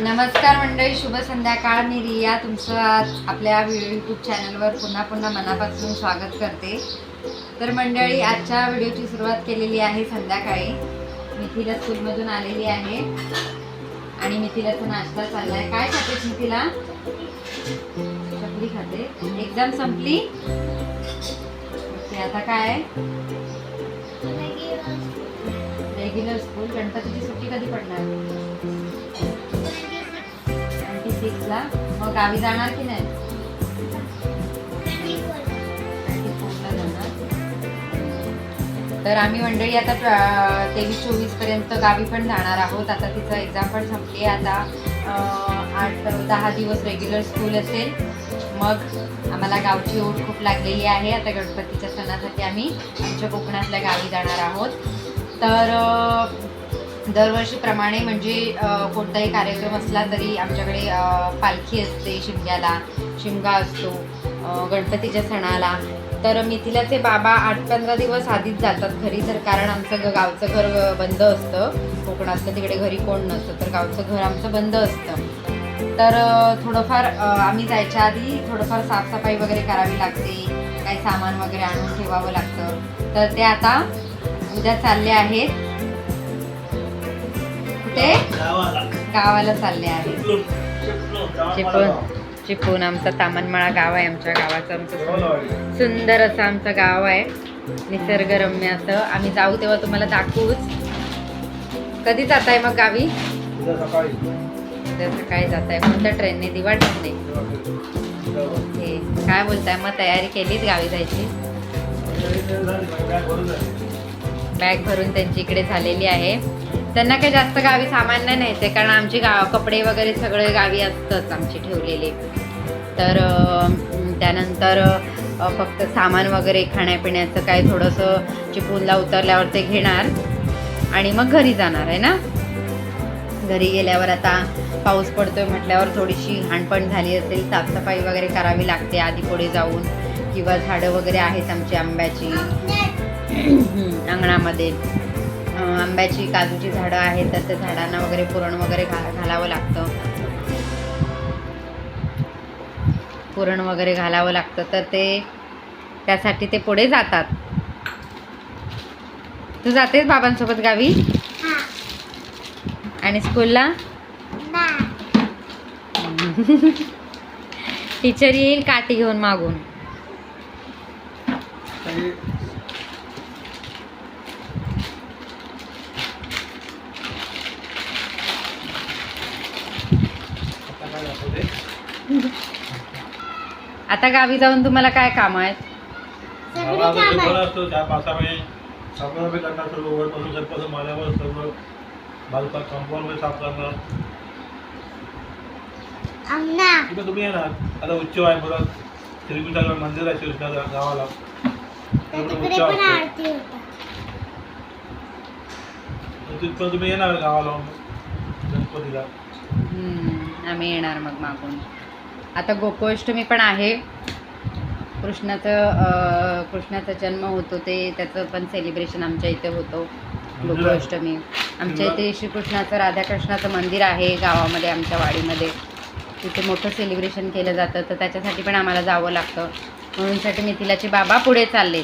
नमस्कार मंडळी शुभ संध्याकाळ. मी रिया तुमचं आज आपल्या यूट्यूब चॅनलवर पुन्हा पुन्हा मनापासून स्वागत करते. तर मंडळी आजच्या व्हिडिओची सुरुवात केलेली आहे संध्याकाळी. मिथिला स्कूलमधून आलेली आहे. आणि मिथिलाचा नाश्ता चाललाय. काय खाते मिथिला? चकली खाते. एक्झाम संपली? ओके आता काय? रेग्युलर स्कूल गणपतीची सुट्टी कधी पडणार? सिक्सला मग गावी जाणार की नाही? तर आम्ही मंडळी आता तेवीस चोवीसपर्यंत गावी पण जाणार आहोत. आता तिचं एक्झाम पण संपली आता आठ दहा दिवस रेग्युलर स्कूल असेल. मग आम्हाला गावची ओढ खूप लागलेली आहे. आता गणपतीच्या सणासाठी आम्ही आमच्या कोकणातल्या गावी जाणार आहोत. तर दरवर्षीप्रमाणे म्हणजे कोणताही कार्यक्रम असला तरी आमच्याकडे पालखी असते शिमग्याला. शिमगा असतो गणपतीच्या सणाला. तर मिथिलाचे बाबा आठ पंधरा दिवस आधीच जातात घरी तर कारण आमचं गावचं घर बंद असतं. कोकणातलं तिकडे घरी कोण नसतं तर गावचं घर आमचं बंद असतं. तर थोडंफार आम्ही जायच्या आधी थोडंफार साफसफाई वगैरे करावी लागते. काही सामान वगैरे आणून ठेवावं लागतं. तर ते आता उद्या चालले आहेत. ते गावाला चालले आहे. चिपळूण चिपळूण आमचं तामनमाळा गाव आहे आमच्या गावाचं आमचं सुंदर असं आमचं गाव आहे. निसर्गरम्य असं. आम्ही जाऊ तेव्हा तुम्हाला दाखवूच. कधी जात आहे मग गावी? उद्या सकाळी जात आहे कोणत्या ट्रेनने? दिवा ट्रेनने. ओके. काय बोलताय? मग तयारी केलीच गावी जायची? बॅग भरून त्यांची इकडे झालेली आहे. त्यांना काही जास्त गावी सामान नाही न्यायचं कारण आमची गाव कपडे वगैरे सगळे गावी असतंच आमचे ठेवलेले. तर त्यानंतर फक्त सामान वगैरे खाण्यापिण्याचं काय थोडंसं चिपूनला उतरल्यावर ते घेणार आणि मग घरी जाणार आहे ना? घरी गेल्यावर आता पाऊस पडतोय म्हटल्यावर थोडीशी घाणपण झाली असेल साफसफाई वगैरे करावी लागते आधी पुढे जाऊन. किंवा झाडं वगैरे आहेत आमची आंब्याची. अंगणामध्ये. आंब्याची काजूची झाडं आहेत तर त्या झाडांना वगैरे पुरण वगैरे घा घालावं लागतं. पुरण वगैरे घालावं लागतं तर ते त्यासाठी ते पुढे जातात. तू जातेस बाबांसोबत गावी? आणि स्कूलला? टीचर येईल काठी घेऊन मागून. आता गावी जाऊन तुम्हाला काय काम आहेत? असतो त्या पावसामुळे साफसफाई करणार सर्व वरपासून सरपासून माल्यावर सर्व बाजूचा कंपाऊंड साफ करणार. तुम्ही येणार आता उत्सव आहे परत श्रीकृष्णाला मंदिर आहे श्रीकृष्णा गावाला. असतो. तिथपर्यंत तुम्ही येणार गावाला गणपतीला. आम्ही येणार मग मागून. आता गोकुळाष्टमी पण आहे. कृष्णाचं कृष्णाचा जन्म होतो ते त्याचं पण सेलिब्रेशन आमच्या इथे होतो. गोकुळाष्टमी आमच्या इथे श्रीकृष्णाचं राधाकृष्णाचं मंदिर आहे गावामध्ये आमच्या वाडीमध्ये. तिथे मोठं सेलिब्रेशन केलं जातं तर त्याच्यासाठी पण आम्हाला जावं लागतं. म्हणूनसाठी मिथिलाचे बाबा पुढे चालले.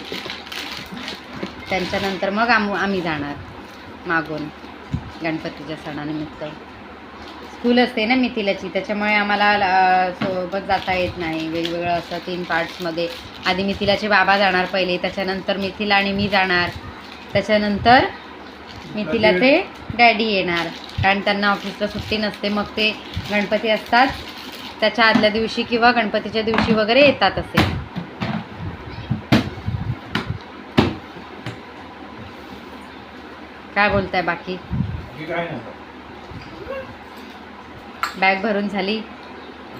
त्यांच्यानंतर मग आम आम्ही जाणार. मागून गणपतीच्या सणानिमित्त. स्कूल असते ना मिथिलाची. त्याच्यामुळे आम्हाला सोबत जाता येत नाही. वेगवेगळं असं तीन पार्ट्समध्ये आधी मिथिलाचे बाबा जाणार पहिले त्याच्यानंतर मिथिला आणि मी जाणार. त्याच्यानंतर मिथिलाचे डॅडी येणार. कारण त्यांना ऑफिसला सुट्टी नसते मग ते गणपती असतात. त्याच्या आदल्या दिवशी किंवा गणपतीच्या दिवशी वगैरे येतात असे. काय बोलताय बाकी? बाकी काय नाही. बॅग भरून झाली.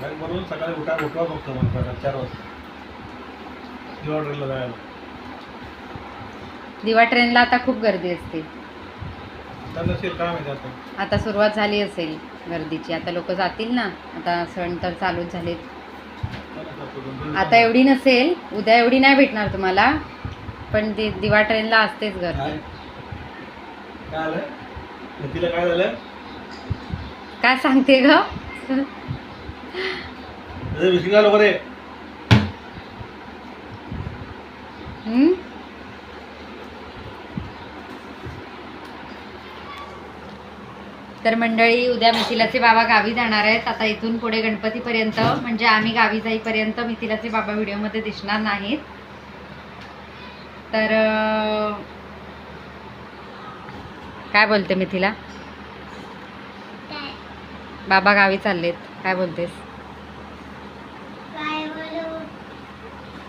बॅग भरून सकाळी उठा उठवा मला चार वाजता. दिवा ट्रेनला जायला. दिवा ट्रेनला आता खूप गर्दी असते. आता सुरुवात झाली असेल गर्दीची. आता लोक जातील ना. आता सण तर चालूच झालेत. आता एवढी नसेल उद्या एवढी नाही भेटणार तुम्हाला. पण दिवा ट्रेनला असतेच गर्दी. काय? तिला काय झालं? काय सांगते ग? तर मंडळी उद्या मिथिलाचे बाबा गावी जाणार आहेत. आता इथून पुढे गणपतीपर्यंत म्हणजे आम्ही गावी जाईपर्यंत मिथिलाचे बाबा व्हिडिओमध्ये दिसणार नाहीत. तर काय बोलते मिथिला? बाबा गावी चाललेत. काय बोलतेस?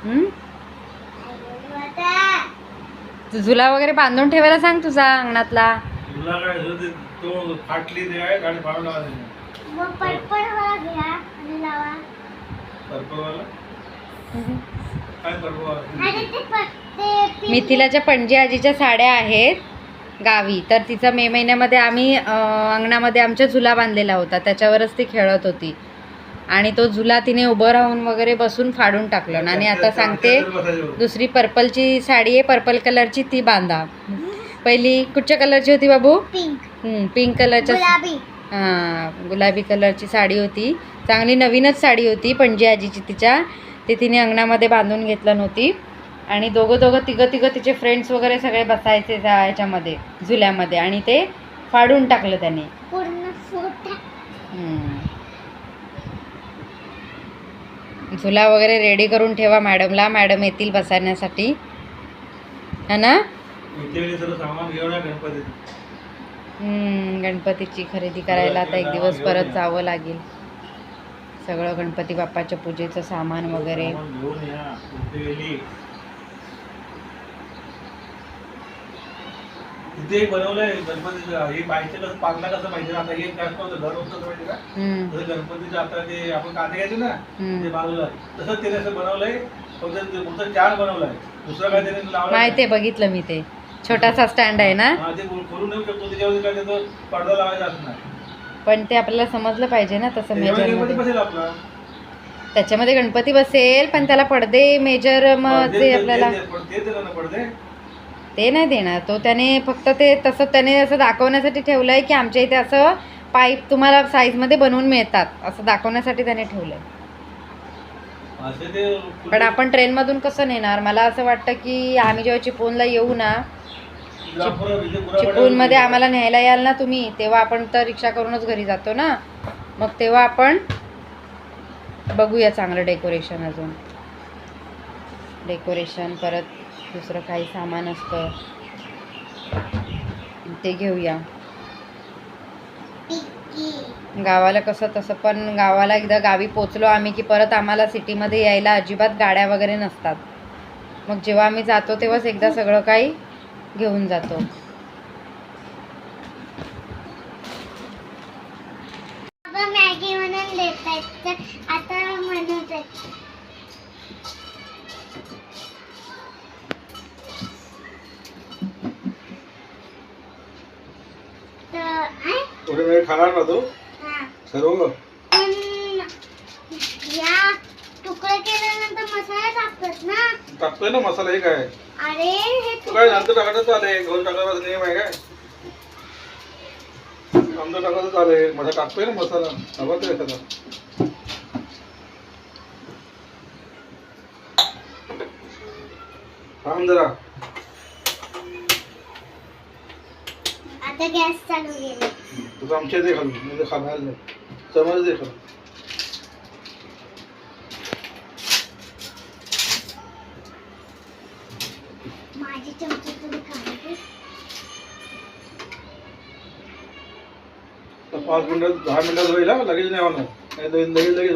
हम्म? तू झुला वगैरे बांधून ठेवायला सांग तुझा अंगणातला. मिथिलाच्या पणजी आजीच्या साड्या आहेत. गावी. तर तिचा मे महिन्यामध्ये आम्ही अंगणामध्ये आमच्या झुला बांधलेला होता. त्याच्यावरच ती खेळत होती. आणि तो झुला तिने उभं राहून वगैरे बसून फाडून टाकलं. आणि आता सांगते दुसरी पर्पलची साडी आहे पर्पल कलरची ती बांधा. पहिली कुठच्या कलरची होती बाबू? पिंक. पिंक कलरच्या गुलाबी. हां गुलाबी कलरची साडी होती. चांगली नवीनच साडी होती पणजी आजीची तिच्या. ती तिने अंगणामध्ये बांधून घेतलं नव्हती. आणि दोघं दोघं तिघं तिघं तिचे फ्रेंड्स वगैरे सगळे बसायचे त्या ह्याच्यामध्ये झुल्यामध्ये. आणि ते फाडून टाकलं त्याने. पूर्ण फोटा. हम्म. झुला वगैरे रेडी करून ठेवा मॅडमला. मॅडम येतील बसण्यासाठी है ना? गणपतीची. खरेदी करायला आता एक दिवस परत जावं लागेल. सगळं गणपती बाप्पाच्या पूजेचं सामान वगैरे. इथे एक बनवलंय गणपतीचं हे पाहिजे कसं पांगला कसं पाहिजे आता हे काय असतं घर होतं कसं माहिती का हम्म, जसं गणपतीचं आता ते आपण कांदे घ्यायचे ना हम्म. ते बाजूला तसंच त्याने असं बनवलंय फक्त ते फक्त चार बनवलाय दुसरं काय त्याने लावलं माहिती आहे बघितलं मी ते छोटासा स्टँड आहे ना हा ते करून येऊ शकतो त्याच्यावर काय त्याचं पडदा लावायचा असणार पण ते आपल्याला समजलं पाहिजे ना तसं गणपती मेजर बसेल आपला त्याच्यामध्ये गणपती बसेल पण त्याला पडदे मेजर मग ते आपल्याला ते- ते- ते देणार ना पडदे ते नाही देणार. तो त्याने फक्त ते तसं त्याने असं दाखवण्यासाठी ठेवलंय की आमच्या इथे असं पाईप तुम्हाला साईजमध्ये बनवून मिळतात. असं दाखवण्यासाठी त्याने असे ते पण आपण ट्रेनमधून कसं नेणार? मला असं वाटतं की आम्ही जेव्हा चिपळूणला येऊ ना चिपळूणमध्ये आम्हाला न्यायला याल ना तुम्ही तेव्हा आपण तर रिक्षा करूनच घरी जातो ना. मग तेव्हा आपण बघूया चांगलं डेकोरेशन अजून. डेकोरेशन परत दुसरं काही सामान असतं. ते घेऊया. गावाला कसं तसं पण गावाला एकदा गावी पोचलो आम्ही की परत आम्हाला सिटीमध्ये यायला अजिबात गाड्या वगैरे नसतात. मग जेव्हा आम्ही जातो तेव्हाच एकदा सगळं काही घेऊन जातो. मॅगी म्हणून खाणार ना तू? हा. सर्व? पण या तुकडे केल्यानंतर मसाला टाकतात ना? टाकतोय ना मसाला हे काय? अरे हे तू काय नंतर टाकायचं चालेल? घेऊन टाकायचा नियम आहे काय? नंतर टाकायचं चालेल. माझा टाकतोय ना मसाला? हवा तर त्याचा थांब जरा. आता गॅस चालू केला. तुझं आमच्या इथे खाल म्हणजे खाणार नाही. समज दे खाल माझी चमची तुझी खाली तर पाच मिनिटात दहा मिनिटात होईल लगेच नाही होणार. नाही लगेच लगेच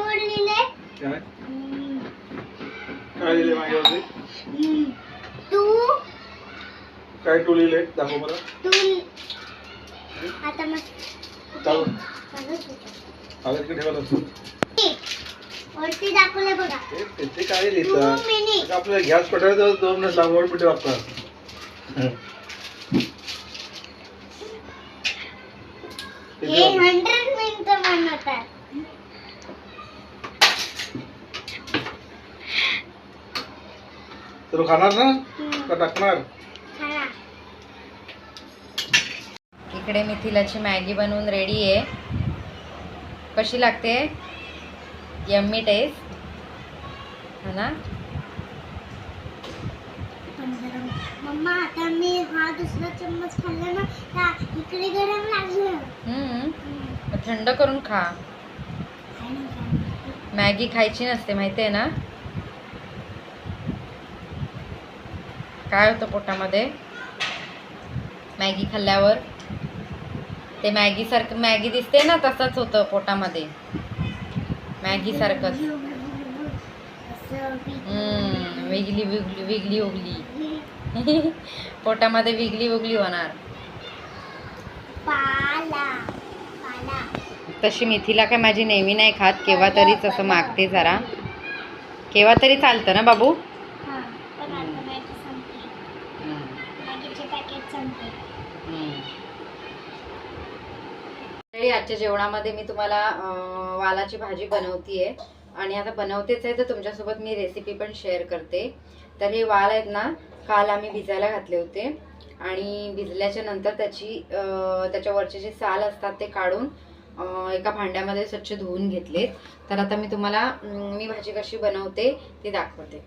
उडलेले काय? काय लिहिले माझ्यावरती. तू? काय टू लिहिले? दाखव मला. तू आता मग चालू. चालूच होतं. कागद की ठेवायला असतो वरती दाखवलं बघा. ते- ते- ते काय टू लिहितात मिनिट. आता आपल्याला गॅस दोन हे हंड्रेड मिनिटं बनवतात तर खाणार ना. का टाकणार खा. इकडे मिथिलाची मॅगी बनवून रेडी आहे. कशी लागते? यम्मी टेस्ट हा ना? मम्मा आता मी हा दुसरा चम्मच खाल्ला ना त्या इकडे गरम लागलं. थंड करून खा. मॅगी खायची नसते माहिती आहे ना? काय होतं पोटामध्ये? मॅगी खाल्ल्यावर? ते मॅगी सारखं मॅगी दिसते ना तसंच होतं पोटामध्ये. मॅगी सारखंच. असं हम्म, विगली विगली विगली उगली. पोटामध्ये विगली उगली होणार. तशी मेथीला काय माझी नेहमी नाही खात केव्हा तरीच असं मागते जरा. केव्हा तरी चालतं ना बाबू हा पण आता मॅगी संपली मॅगीचे पॅकेट संपले मंडळी, आजच्या जेवणामध्ये मी तुम्हाला वालाची भाजी बनवतीये. आणि आता बनवतेच आहे तर तुमच्यासोबत मी रेसिपी पण शेअर करते. तर हे वाल आहेत ना काल आम्ही भिजायला घातले होते. आणि भिजल्याच्या नंतर त्याची त्याच्यावरचे जे साल असतात ते काढून एका भांड्यामध्ये स्वच्छ धुवून घेतलेत. तर आता मी तुम्हाला मी भाजी कशी बनवते ती दाखवते.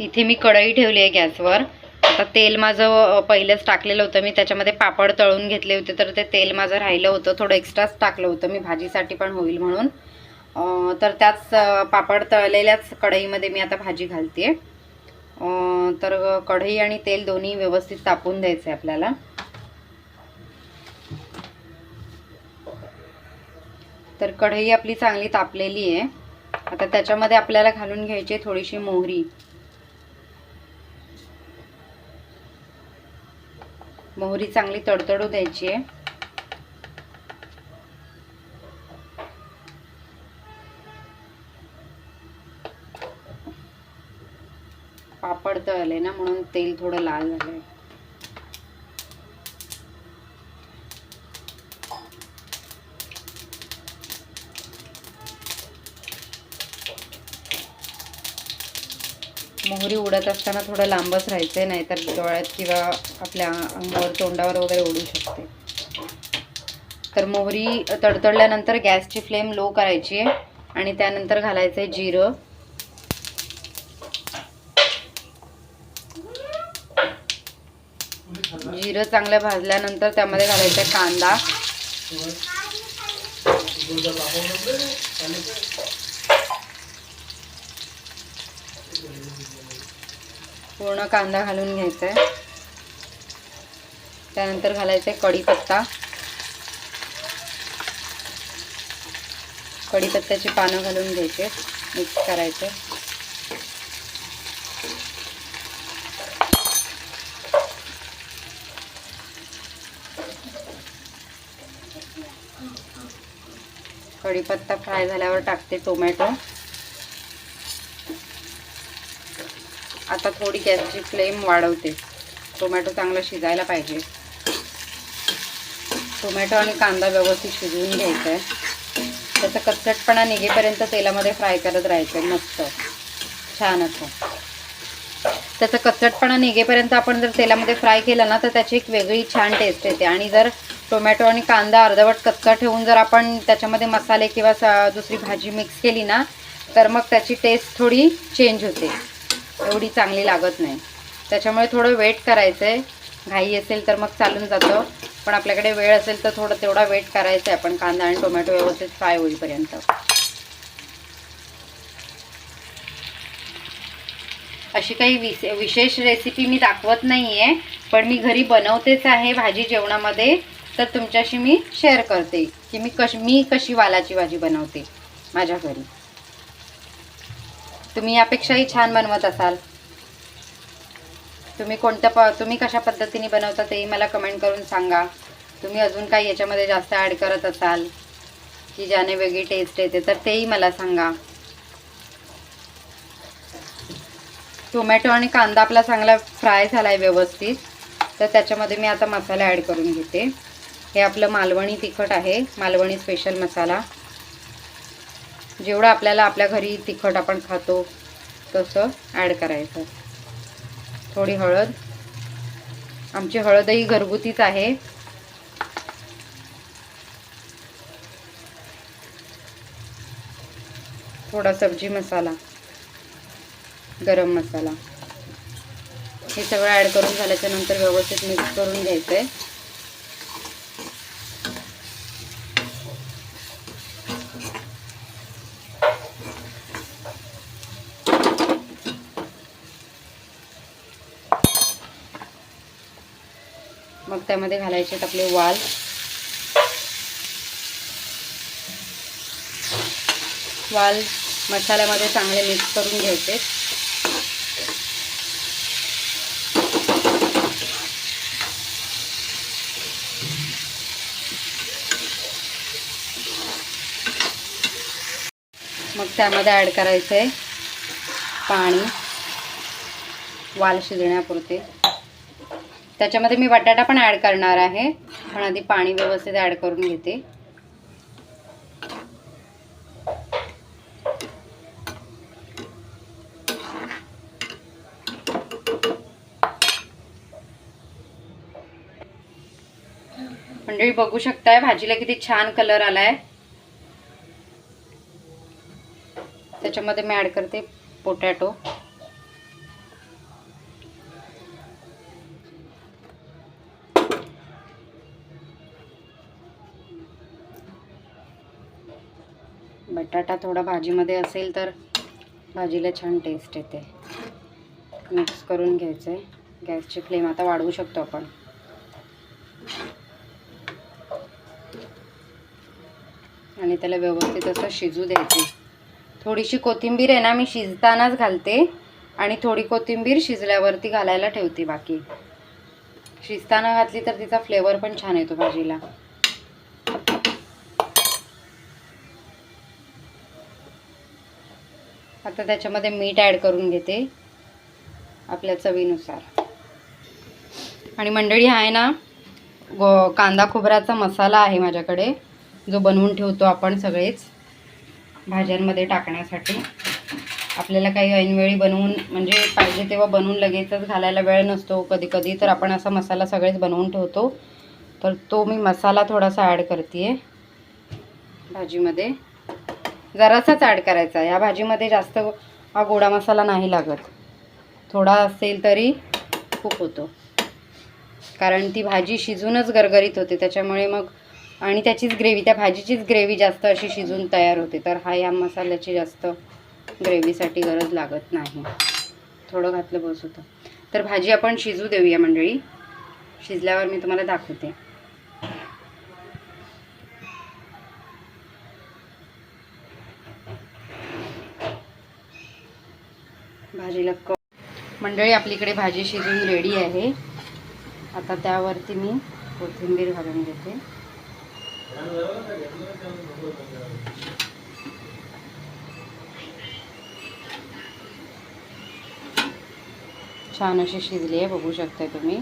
इथे मी कढई ठेवली आहे गॅसवर. आता तेल माझं पहिलेच टाकलेलं होतं मी. त्याच्यामध्ये पापड तळून घेतले होते तर ते तेल माझं राहिलं होतं. थोडं एक्स्ट्राच टाकलं होतं मी भाजीसाठी पण होईल म्हणून. तर त्याच पापड तळलेल्याच कढईमध्ये मी आता भाजी घालते तर कढई आणि तेल दोन्ही व्यवस्थित तापून द्यायचं आहे आपल्याला. तर कढई आपली चांगली तापलेली आहे. आता त्याच्यामध्ये आपल्याला घालून घ्यायची आहे थोडीशी मोहरी. मोहरी चांगली तडतडू द्यायची आहे. पापड तळले ना म्हणून तेल थोडं लाल झालंय. उडत असताना थोडं लांबच राहायचं आहे नाहीतर डोळ्यात किंवा आपल्या अंगावर तोंडावर वगैरे उडू शकते. तर मोहरी तडतडल्यानंतर गॅसची फ्लेम लो करायची आहे आणि त्यानंतर घालायचं आहे जिरं. जिरं चांगलं भाजल्यानंतर त्यामध्ये घालायचा आहे कांदा. पूर्ण कांदा घालून घ्यायचा आहे त्यानंतर घालायचं आहे कढीपत्ता. कढीपत्त्याची पानं घालून घ्यायचे मिक्स करायचे. कढीपत्ता फ्राय झाल्यावर टाकते टोमॅटो. आता थोडी गॅसची फ्लेम वाढवते. टोमॅटो चांगला शिजायला पाहिजे. टोमॅटो आणि कांदा व्यवस्थित शिजवून घ्यायचा आहे त्याचा कच्चटपणा निघेपर्यंत तेलामध्ये फ्राय करत राहायचं आहे मस्त. छान असं. त्याचा कच्चटपणा निघेपर्यंत आपण जर तेलामध्ये फ्राय केला ना तर त्याची एक वेगळी छान टेस्ट येते. आणि जर टोमॅटो आणि कांदा अर्धवट कच्चा ठेवून जर आपण त्याच्यामध्ये मसाले किंवा सा दुसरी भाजी मिक्स केली ना तर मग त्याची टेस्ट थोडी चेंज होते. एवढी चांगली लागत नाही. त्याच्यामुळे थोडं वेट करायचं आहे घाई असेल तर मग चालून जातं. पण आपल्याकडे वेळ असेल तर थोडं तेवढा वेट करायचा आहे आपण. कांदा आणि टोमॅटो व्यवस्थित फ्राय होईपर्यंत. अशी काही विश विशेष रेसिपी मी दाखवत नाही आहे पण मी घरी बनवतेच आहे भाजी जेवणामध्ये. तर तुमच्याशी मी शेअर करते की मी कशी मी कशी वालाची भाजी बनवते माझ्या घरी. तुम्ही यापेक्षाही छान बनवत असाल. तुम्ही कोणत्या प तुम्ही कशा पद्धतीने बनवता तेही मला कमेंट करून सांगा. तुम्ही अजून काही याच्यामध्ये जास्त ॲड करत असाल की ज्याने वेगळी टेस्ट येते तर तेही मला सांगा. टोमॅटो आणि कांदा आपला चांगला फ्राय झाला आहे व्यवस्थित तर त्याच्यामध्ये मी आता मसाला ॲड करून घेते. हे आपलं मालवणी तिखट आहे मालवणी स्पेशल मसाला. जेवढं आपल्याला आपल्या घरी तिखट आपण खातो तसं ॲड करायचं. थोडी हळद. आमची हळदही घरगुतीच आहे. थोडा सब्जी मसाला गरम मसाला. हे सगळं ॲड करून झाल्याच्यानंतर व्यवस्थित मिक्स करून घ्यायचं आहे मग त्यामध्ये घालायचे आहेत आपले वाल. वाल मसाल्यामध्ये चांगले मिक्स करून घ्यायचे मग त्यामध्ये ॲड करायचं आहे पाणी. वाल शिजण्यापुरते. त्याच्यामध्ये मी बटाटा पण ॲड करणार आहे. पण आधी पाणी व्यवस्थित ॲड करून घेते. मंडळी बघू शकताय भाजीला किती छान कलर आलाय. त्याच्यामध्ये मी ॲड करते पोटॅटो बटाटा थोडा भाजीमध्ये असेल तर भाजीला छान टेस्ट येते. मिक्स करून घ्यायचं आहे गॅसची फ्लेम आता वाढवू शकतो आपण. आणि त्याला व्यवस्थित असं शिजू द्यायचे. थोडीशी कोथिंबीर आहे ना मी शिजतानाच घालते. आणि थोडी कोथिंबीर शिजल्यावरती घालायला ठेवते बाकी. शिजताना घातली तर तिचा फ्लेवर पण छान येतो भाजीला. आता त्याच्यामध्ये मीठ ॲड करून घेते आपल्या चवीनुसार. आणि मंडळी आहे ना गो कांदा खोबऱ्याचा मसाला आहे माझ्याकडे जो बनवून ठेवतो आपण सगळेच भाज्यांमध्ये टाकण्यासाठी. आपल्याला काही ऐनवेळी बनवून म्हणजे पाहिजे तेव्हा बनवून लगेचच घालायला वेळ नसतो. कधी कधी तर आपण असा मसाला सगळेच बनवून ठेवतो. तर तो मी मसाला थोडासा ॲड करते आहे भाजीमध्ये. जरासाच ॲड करायचा. या भाजीमध्ये जास्त हा गोडा मसाला नाही लागत. थोडा असेल तरी खूप होतो. कारण ती भाजी शिजूनच गरगरीत होते. त्याच्यामुळे मग आणि त्याचीच ग्रेव्ही त्या भाजीचीच ग्रेव्ही जास्त अशी शिजून तयार होते. तर हा या मसाल्याची जास्त ग्रेव्हीसाठी गरज लागत नाही. थोडं घातलं बस होतं. तर भाजी आपण शिजू देऊया मंडळी. शिजल्यावर मी तुम्हाला दाखवते. मंडळी आपलीकडे भाजी शिजून रेडी आहे. आता त्यावरती मी कोथिंबीर घालून घेते. छान अशी शिजली आहे बघू शकताय तुम्ही.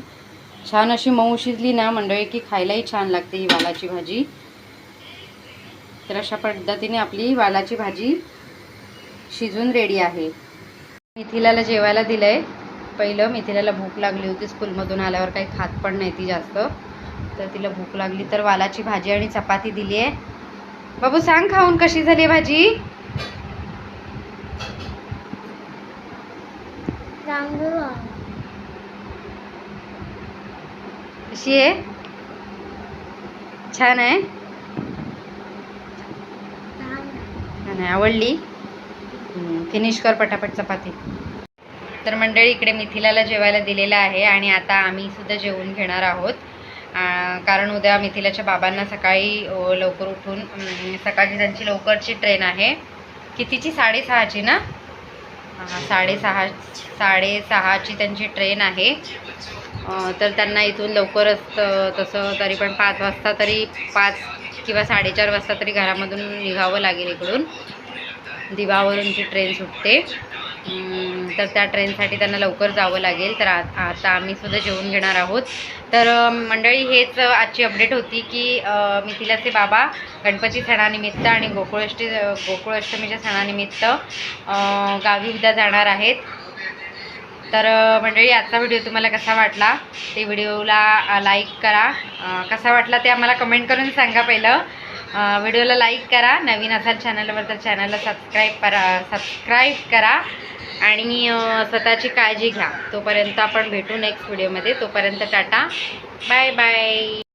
छान अशी मऊ शिजली ना मंडळी की खायलाही छान लागते ही वालाची भाजी. तर अशा पद्धतीने आपली वालाची भाजी शिजून रेडी आहे. मिथिलाला जेवायला दिलं आहे पहिलं मिथिलाला भूक लागली होती. स्कूलमधून आल्यावर काही खात पण नाही ती जास्त. तर तिला भूक लागली तर वालाची भाजी आणि चपाती दिली आहे बाबू सांग खाऊन कशी झाली भाजी? कशी आहे? छान आहे. छान आहे. आवडली? फिनिश कर पटापट चपाती. तर मंडळी इकडे मिथिलाला जेवायला दिलेलं आहे आणि आता आम्ही सुद्धा जेवून घेणार आहोत. कारण उद्या मिथिलाच्या बाबांना सकाळी लवकर उठून सकाळची त्यांची लवकरची ट्रेन आहे. कितीची? साडेसहाची ना? हां साडेसहा साडेसहाची त्यांची ट्रेन आहे. तर त्यांना इथून लवकरच तसं तरी पण पाच वाजता तरी पाच किंवा साडेचार वाजता तरी घरामधून निघावं लागेल इकडून. दिवावरूनची ट्रेन सुटते. तर त्या ट्रेनसाठी त्यांना लवकर जावं लागेल. तर आ आता आम्ही सुद्धा जेवून घेणार आहोत. तर मंडळी हेच आजची अपडेट होती की मिथिलाचे बाबा गणपती सणानिमित्त आणि गोकुळाष्टी गोकुळाष्टमीच्या सणानिमित्त गावी उद्या जाणार आहेत. तर मंडळी आजचा व्हिडिओ तुम्हाला कसा वाटला? ते व्हिडिओला लाईक करा. कसा वाटला ते आम्हाला कमेंट करून सांगा पहिलं. व्हिडिओला लाईक करा नवीन असाल चॅनलवर तर चॅनलला सबस्क्राईब करा सबस्क्राईब करा आणि स्वतःची काळजी घ्या तोपर्यंत आपण भेटू नेक्स्ट व्हिडिओमध्ये तोपर्यंत टाटा बाय बाय